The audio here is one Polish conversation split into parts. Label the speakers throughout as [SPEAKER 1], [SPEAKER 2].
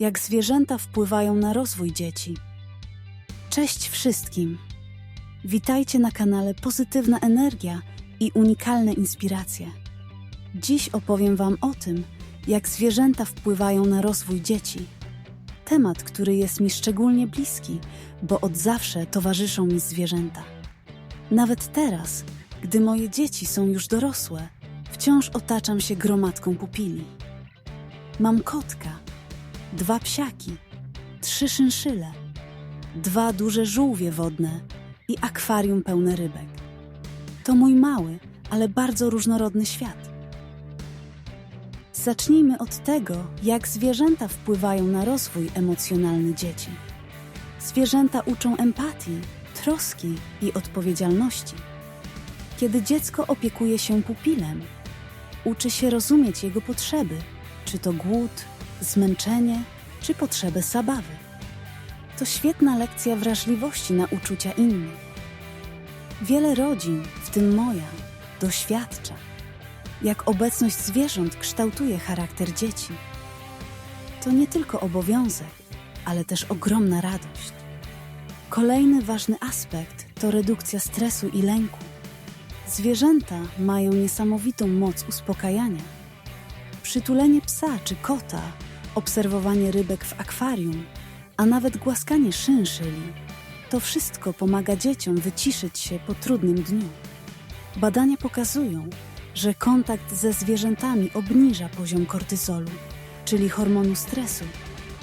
[SPEAKER 1] Jak zwierzęta wpływają na rozwój dzieci. Cześć wszystkim! Witajcie na kanale Pozytywna Energia i unikalne inspiracje. Dziś opowiem Wam o tym, jak zwierzęta wpływają na rozwój dzieci. Temat, który jest mi szczególnie bliski, bo od zawsze towarzyszą mi zwierzęta. Nawet teraz, gdy moje dzieci są już dorosłe, wciąż otaczam się gromadką pupili. Mam kotka, dwa psiaki, trzy szynszyle, dwa duże żółwie wodne i akwarium pełne rybek. To mój mały, ale bardzo różnorodny świat. Zacznijmy od tego, jak zwierzęta wpływają na rozwój emocjonalny dzieci. Zwierzęta uczą empatii, troski i odpowiedzialności. Kiedy dziecko opiekuje się pupilem, uczy się rozumieć jego potrzeby, czy to głód, zmęczenie, czy potrzebę zabawy. To świetna lekcja wrażliwości na uczucia innych. Wiele rodzin, w tym moja, doświadcza, jak obecność zwierząt kształtuje charakter dzieci. To nie tylko obowiązek, ale też ogromna radość. Kolejny ważny aspekt to redukcja stresu i lęku. Zwierzęta mają niesamowitą moc uspokajania. Przytulenie psa czy kota, obserwowanie rybek w akwarium, a nawet głaskanie szynszyli to wszystko pomaga dzieciom wyciszyć się po trudnym dniu. Badania pokazują, że kontakt ze zwierzętami obniża poziom kortyzolu, czyli hormonu stresu,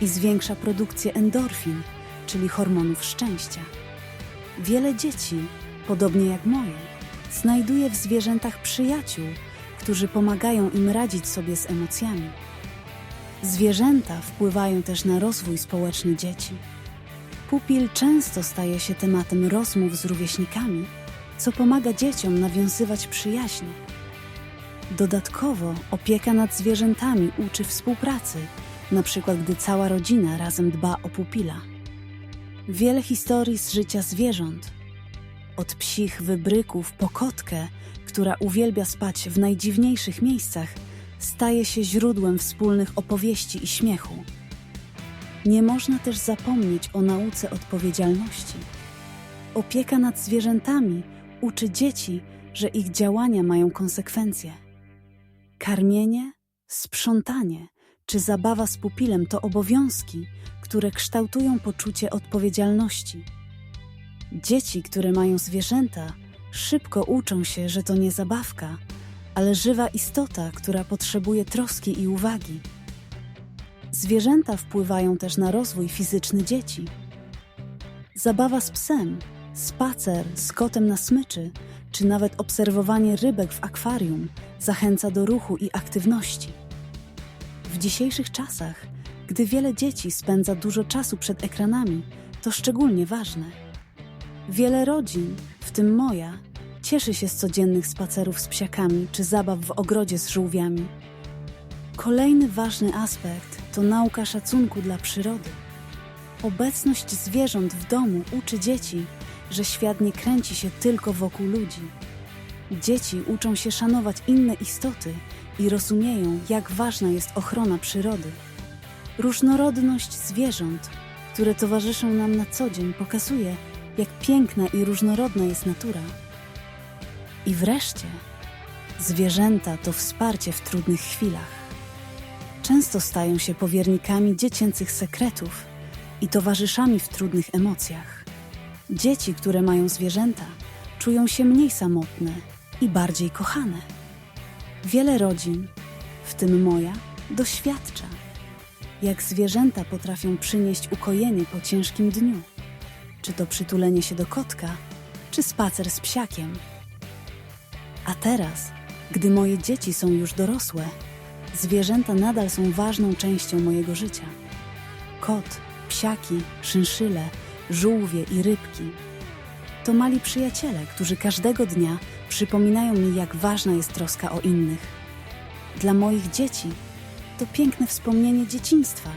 [SPEAKER 1] i zwiększa produkcję endorfin, czyli hormonów szczęścia. Wiele dzieci, podobnie jak moje, znajduje w zwierzętach przyjaciół, którzy pomagają im radzić sobie z emocjami. Zwierzęta wpływają też na rozwój społeczny dzieci. Pupil często staje się tematem rozmów z rówieśnikami, co pomaga dzieciom nawiązywać przyjaźnie. Dodatkowo opieka nad zwierzętami uczy współpracy, przykład gdy cała rodzina razem dba o pupila. Wiele historii z życia zwierząt, od psich wybryków po kotkę, która uwielbia spać w najdziwniejszych miejscach, staje się źródłem wspólnych opowieści i śmiechu. Nie można też zapomnieć o nauce odpowiedzialności. Opieka nad zwierzętami uczy dzieci, że ich działania mają konsekwencje. Karmienie, sprzątanie czy zabawa z pupilem to obowiązki, które kształtują poczucie odpowiedzialności. Dzieci, które mają zwierzęta, szybko uczą się, że to nie zabawka, ale żywa istota, która potrzebuje troski i uwagi. Zwierzęta wpływają też na rozwój fizyczny dzieci. Zabawa z psem, spacer z kotem na smyczy, czy nawet obserwowanie rybek w akwarium zachęca do ruchu i aktywności. W dzisiejszych czasach, gdy wiele dzieci spędza dużo czasu przed ekranami, to szczególnie ważne. Wiele rodzin, w tym moja, cieszy się z codziennych spacerów z psiakami czy zabaw w ogrodzie z żółwiami. Kolejny ważny aspekt to nauka szacunku dla przyrody. Obecność zwierząt w domu uczy dzieci, że świat nie kręci się tylko wokół ludzi. Dzieci uczą się szanować inne istoty i rozumieją, jak ważna jest ochrona przyrody. Różnorodność zwierząt, które towarzyszą nam na co dzień, pokazuje, jak piękna i różnorodna jest natura. I wreszcie, zwierzęta to wsparcie w trudnych chwilach. Często stają się powiernikami dziecięcych sekretów i towarzyszami w trudnych emocjach. Dzieci, które mają zwierzęta, czują się mniej samotne i bardziej kochane. Wiele rodzin, w tym moja, doświadcza, jak zwierzęta potrafią przynieść ukojenie po ciężkim dniu. Czy to przytulenie się do kotka, czy spacer z psiakiem. A teraz, gdy moje dzieci są już dorosłe, zwierzęta nadal są ważną częścią mojego życia. Kot, psiaki, szynszyle, żółwie i rybki to mali przyjaciele, którzy każdego dnia przypominają mi, jak ważna jest troska o innych. Dla moich dzieci to piękne wspomnienie dzieciństwa,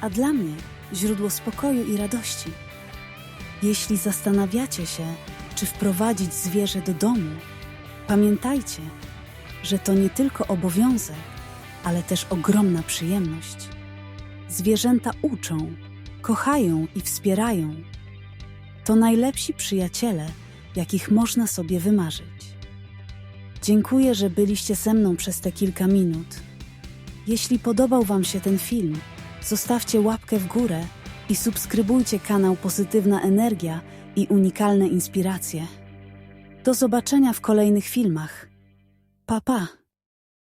[SPEAKER 1] a dla mnie źródło spokoju i radości. Jeśli zastanawiacie się, czy wprowadzić zwierzę do domu, pamiętajcie, że to nie tylko obowiązek, ale też ogromna przyjemność. Zwierzęta uczą, kochają i wspierają. To najlepsi przyjaciele, jakich można sobie wymarzyć. Dziękuję, że byliście ze mną przez te kilka minut. Jeśli podobał Wam się ten film, zostawcie łapkę w górę i subskrybujcie kanał Pozytywna Energia i unikalne inspiracje. Do zobaczenia w kolejnych filmach. Pa pa!